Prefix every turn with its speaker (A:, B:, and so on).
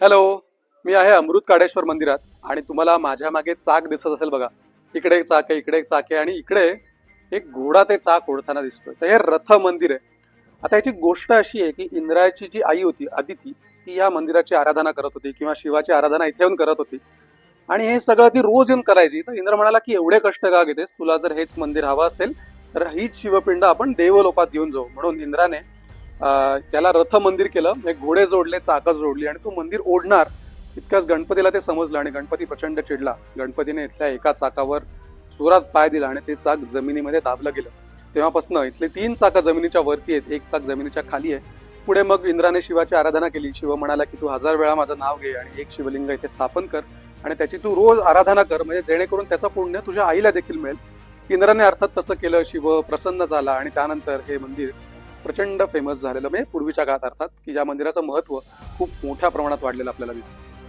A: Hello मी आहे अमृत काडेश्वर मंदिरात आणि तुम्हाला माझ्या मागे चाक दिसत असेल बघा. इकडे एक चाक आहे इकडे एक चाक आहे आणि इकडे एक घोडा ते चाक ओढताना दिसतोय. तर हे रथ मंदिर आहे. आता याची गोष्ट अशी आहे की इंद्राची जी आई होती आदिती ती या मंदिराची आराधना करत होती किंवा शिवाची आराधना इथे येऊन करत होती. आणि हे सगळं ती रोज येऊन करायची. तर इंद्र म्हणाला की एवढे कष्ट का घेतेस? तुला जर हेच मंदिर हवं असेल तर हीच शिवपिंड आपण देवलोकात घेऊन जाऊ. म्हणून इंद्राने त्याला रथ मंदिर केलं. म्हणजे घोडे जोडले चाकं जोडली आणि तो मंदिर ओढणार इतक्याच गणपतीला ते समजलं आणि गणपती प्रचंड चिडला. गणपतीने इथल्या एका चाकावर सुरात पाय दिला आणि ते चाक जमिनीमध्ये दाबलं गेलं. तेव्हापासून इथले तीन चाकं जमिनीच्या वरती आहेत. एक चाक जमिनीच्या खाली आहे. पुढे मग इंद्राने शिवाची आराधना केली. शिव म्हणाला की तू हजार वेळा माझं नाव घे आणि एक शिवलिंग इथे स्थापन कर आणि त्याची तू रोज आराधना कर. म्हणजे जेणेकरून त्याचं पुण्य तुझ्या आईला देखील मिळेल. इंद्राने अर्थात तसं केलं. शिव प्रसन्न झाला आणि त्यानंतर हे मंदिर प्रचंड फेमस झालेलं म्हणजे पूर्वीच्या काळात अर्थात की या मंदिराचं महत्त्व खूप मोठ्या प्रमाणात वाढलेलं आपल्याला दिसतं.